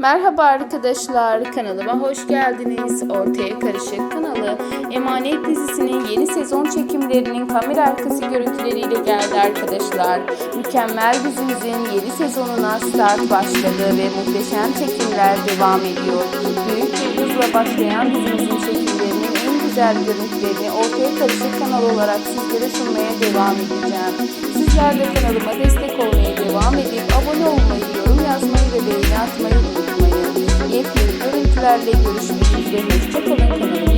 Merhaba arkadaşlar, kanalıma hoş geldiniz. Ortaya Karışık kanalı Emanet dizisinin yeni sezon çekimlerinin kamera arkası görüntüleriyle geldi arkadaşlar. Mükemmel dizimizin yeni sezonuna start başladı ve muhteşem çekimler devam ediyor. Büyük bir hızla başlayan dizimizin çekimlerinin en güzel görüntülerini Ortaya Karışık kanalı olarak sizlere sunmaya devam edeceğim. Sizler de kanalıma destek olmaya devam edip abone olmayı, yorum yazmayı ve beğeni atmayı unutmayın. Görüntülerle görüşmek üzere. Hoşçakalın kanalıma.